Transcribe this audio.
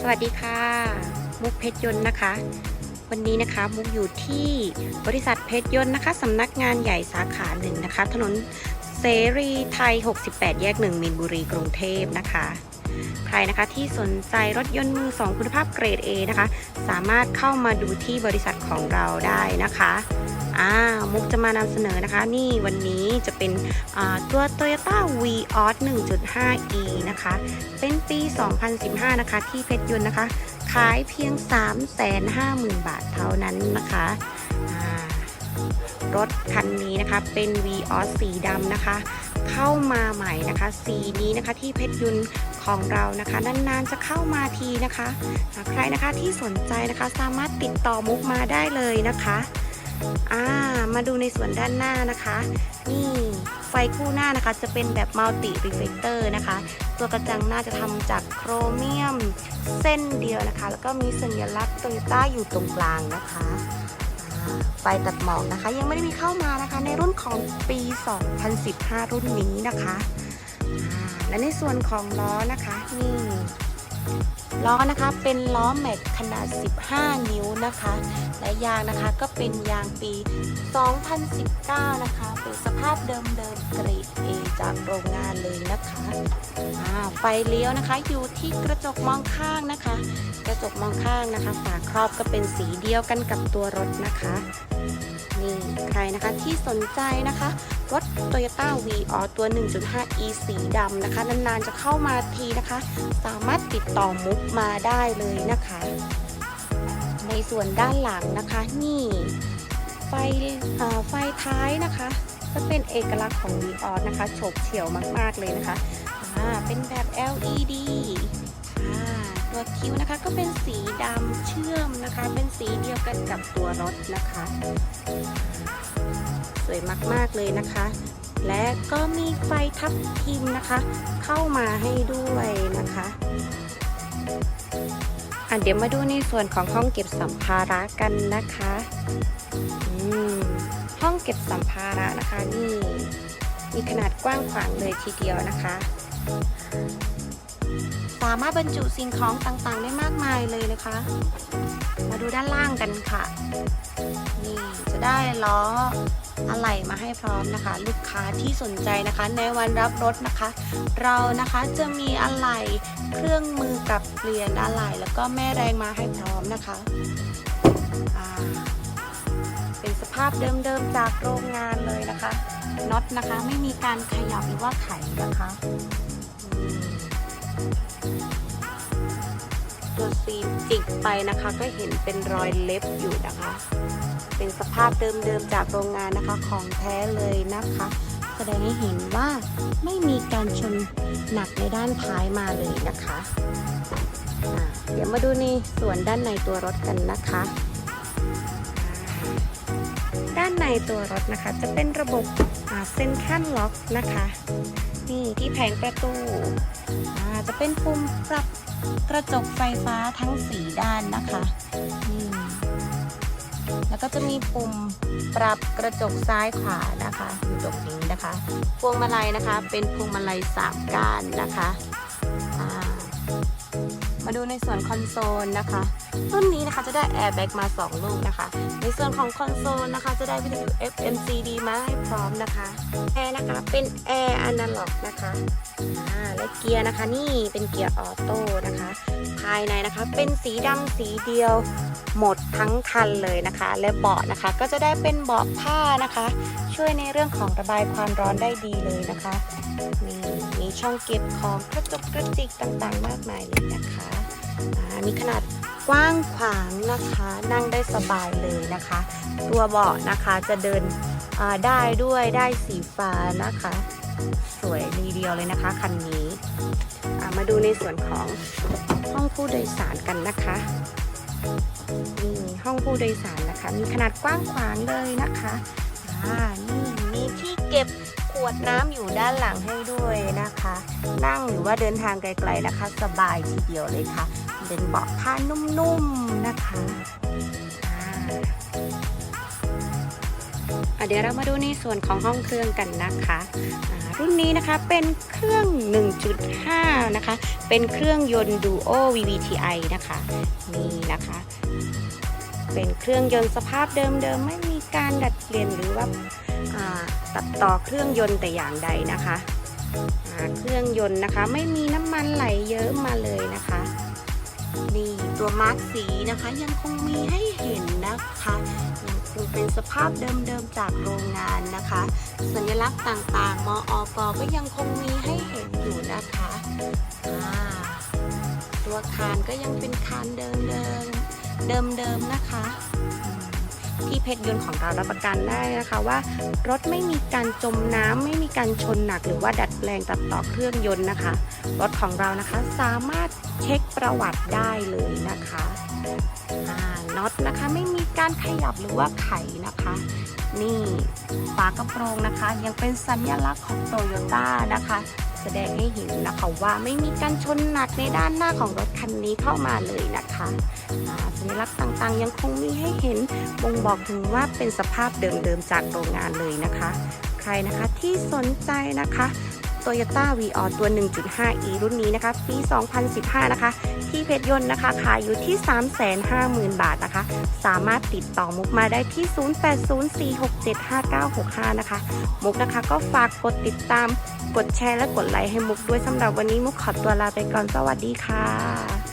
สวัสดีค่ะ มุกเพชรยนต์นะคะ วันนี้นะคะมุกอยู่ที่บริษัทเพชรยนต์นะคะสำนักงานใหญ่สาขาหนึ่งนะคะ ถนนเสรีไทย 68 แยก 1 มีนบุรีกรุงเทพนะคะ ใครนะคะที่สนใจรถยนต์มือสองคุณภาพเกรด A นะคะ สามารถเข้ามาดูที่บริษัทของเราได้นะคะอ่ามุกจะมานำเสนอนะคะ นี่วันนี้จะเป็นตัว Toyota Vios 1.5e นะคะ เป็นปี 2015 นะคะ ที่เพชรยนต์นะคะ ขายเพียง 350,000 บาทเท่านั้นนะคะรถคันนี้นะคะเป็น Vios สีดำนะคะ เข้ามาใหม่นะคะ สีนี้นะคะที่เพชรยุน ของเรานะคะ นานๆจะเข้ามาทีนะคะอ่าใครนะคะที่สนใจนะคะสามารถติดต่อมุกมาได้เลยนะคะอ่ามาดูในส่วนด้านหน้านะคะ นี่ไฟคู่หน้านะคะจะเป็นแบบมัลติรีเฟลเตอร์นะคะ ตัวกระจังหน้าจะทำจากโครเมียมเส้นเดียวนะคะ แล้วก็มีสัญลักษณ์โตโยต้าอยู่ตรงกลางนะคะไฟตัดหมอกนะคะ ยังไม่ได้มีเข้ามานะคะ ในรุ่นของปี 2015 รุ่นนี้นะคะ และในส่วนของล้อนะคะนี่ล้อนะคะเป็นล้อแม็กขนาด 15 นิ้วนะคะ และยางนะคะก็เป็นยางปี 2019 นะคะเป็นสภาพเดิมๆเกรด A จากโรงงานเลยนะคะอ่าไฟเลี้ยวนะคะอยู่ที่กระจกมองข้างนะคะ กระจกมองข้างนะคะ ฝาครอบก็เป็นสีเดียวกันกับตัวรถนะคะนี่ใครนะคะที่สนใจนะคะ รถ Toyota v ออตัว 1.5e สีดำนะคะ นานๆจะเข้ามาทีนะคะ สามารถติดต่อมุกมาได้เลยนะคะ ในส่วนด้านหลังนะคะนี่ ไฟไฟท้ายนะคะจะเป็นเอกลักษณ์ของ V ออนะคะโฉบเฉี่ยวมากๆเลยนะคะเป็นแบบ LED ตัวคิ้วนะคะก็เป็นสีดำเชื่อมนะคะ เป็นสีเดียวกันกับตัวรถนะคะ สวยมากๆเลยนะคะ และก็มีไฟทับทิมนะคะ เข้ามาให้ด้วยนะคะอะเดี๋ยวมาดูในส่วนของห้องเก็บสัมภาระกันนะคะห้องเก็บสัมภาระนะคะนี่มีขนาดกว้างขวางเลยทีเดียวนะคะ สามารถบรรจุสิ่งของต่างๆได้มากมายเลยนะคะ มาดูด้านล่างกันค่ะ นี่จะได้ล้อ อะไหล่มาให้พร้อมนะคะ ลูกค้าที่สนใจนะคะ ในวันรับรถนะคะ เรานะคะจะมีอะไหล่เครื่องมือกับเปลี่ยนอะไหล่แล้วก็แม่แรงมาให้พร้อมนะคะเป็นสภาพเดิมๆจากโรงงานเลยนะคะน็อตนะคะไม่มีการขยับหรือว่าไขนะคะตัวซีนจิกไปนะคะ ก็เห็นเป็นรอยเล็บอยู่นะคะ เป็นสภาพเดิมๆจากโรงงานนะคะของแท้เลยนะคะ แสดงให้เห็นว่าไม่มีการชนหนักในด้านท้ายมาเลยนะคะเดี๋ยวมาดูในส่วนด้านในตัวรถกันนะคะ ด้านในตัวรถนะคะจะเป็นระบบเซนทันล็อกนะคะ นี่ที่แผงประตูจะเป็นปุ่มปรับกระจกไฟฟ้าทั้งสีด้านนะคะนี่ แล้วก็จะมีปุ่มปรับกระจกซ้ายขวานะคะอยู่ตรงนี้นะคะ พวงมาลัยนะคะ เป็นพวงมาลัยสามก้านนะคะมาดูในส่วนคอนโซลนะคะรุ่นนี้นะคะจะได้แอร์แบ็กมา 2 ลูกนะคะ ในส่วนของคอนโซลนะคะ จะได้วิทยุ FM CD มาให้พร้อมนะคะแอร์นะคะเป็นแอร์อนาล็อกนะคะ อ่าและเกียร์นะคะนี่เป็นเกียร์ออโต้นะคะ ภายในนะคะเป็นสีดำสีเดียวหมดทั้งคันเลยนะคะ และเบาะนะคะก็จะได้เป็นเบาะผ้านะคะ ช่วยในเรื่องของระบายความร้อนได้ดีเลยนะคะ มีมีช่องเก็บของกระจกกระจิกต่างๆ มากมายเลยนะคะมีขนาดกว้างขวางนะคะ นั่งได้สบายเลยนะคะ ตัวเบาะนะคะจะเดินได้ด้วยได้สีฟ้านะคะ สวยดีเดียวเลยนะคะคันนี้ มาดูในส่วนของห้องผู้โดยสารกันนะคะนี่ห้องผู้โดยสารนะคะ มีขนาดกว้างขวางเลยนะคะอ่านี่มีที่เก็บขวดน้ำอยู่ด้านหลังให้ด้วยนะคะ นั่งหรือว่าเดินทางไกลๆนะคะ สบายทีเดียวเลยค่ะ เป็นเบาะผ้านุ่มๆนะคะเดี๋ยวเรามาดูในส่วนของห้องเครื่องกันนะคะ นนี้นะคะเป็นเครื่อง 1.5 นะคะ เป็นเครื่องยนต์ Duo VVTi นะคะ นี่นะคะ เป็นเครื่องยนต์สภาพเดิมๆ ไม่มีการดัดเปลี่ยนหรือว่าตัดต่อเครื่องยนต์แต่อย่างใดนะคะ เครื่องยนต์นะคะไม่มีน้ำมันไหลเยอะมาเลยนะคะ นี่ตัวมาร์กสีนะคะยังคงมีให้เห็นนะคะ สภาพเดิมๆจากโรงงานนะคะ สัญลักษณ์ต่างๆ มออกก็ยังคงมีให้เห็นอยู่นะคะตัวคานก็ยังเป็นคานเดิมๆเดิมๆนะคะ ที่เพชรยนต์ของเรารับประกันได้นะคะว่า รถไม่มีการจมน้ำไม่มีการชนหนักหรือว่าดัดแปลงตัดต่อเครื่องยนต์นะคะ รถของเรานะคะสามารถเช็คประวัติได้เลยนะคะ น็อตนะคะไม่มีการขยับหรือว่าไขนะคะ นี่ฝากระโปรงนะคะ ยังเป็นสัญลักษณ์ของโตโยต้านะคะ แสดงให้เห็นนะคะว่าไม่มีการชนหนักในด้านหน้าของรถคันนี้เข้ามาเลยนะคะสัญลักษณ์ต่างๆ ยังคงมีให้เห็นบ่งบอกถึงว่าเป็นสภาพเดิมๆจากโรงงานเลยนะคะ ใครนะคะที่สนใจนะคะ Toyota v ีออตัว 1.5e รุ่นนี้นะคะ ปี 2015 นะคะ ที่เพชรยนต์นะคะขายอยู่ที่ 350,000 บาทนะคะ สามารถติดต่อมุกมาได้ที่ 0804675965 นะคะ มุกนะคะก็ฝากกดติดตาม กดแชร์และกดไลค์ให้มุกด้วยสำหรับวันนี้มุกขอตัวลาไปก่อน สวัสดีค่ะ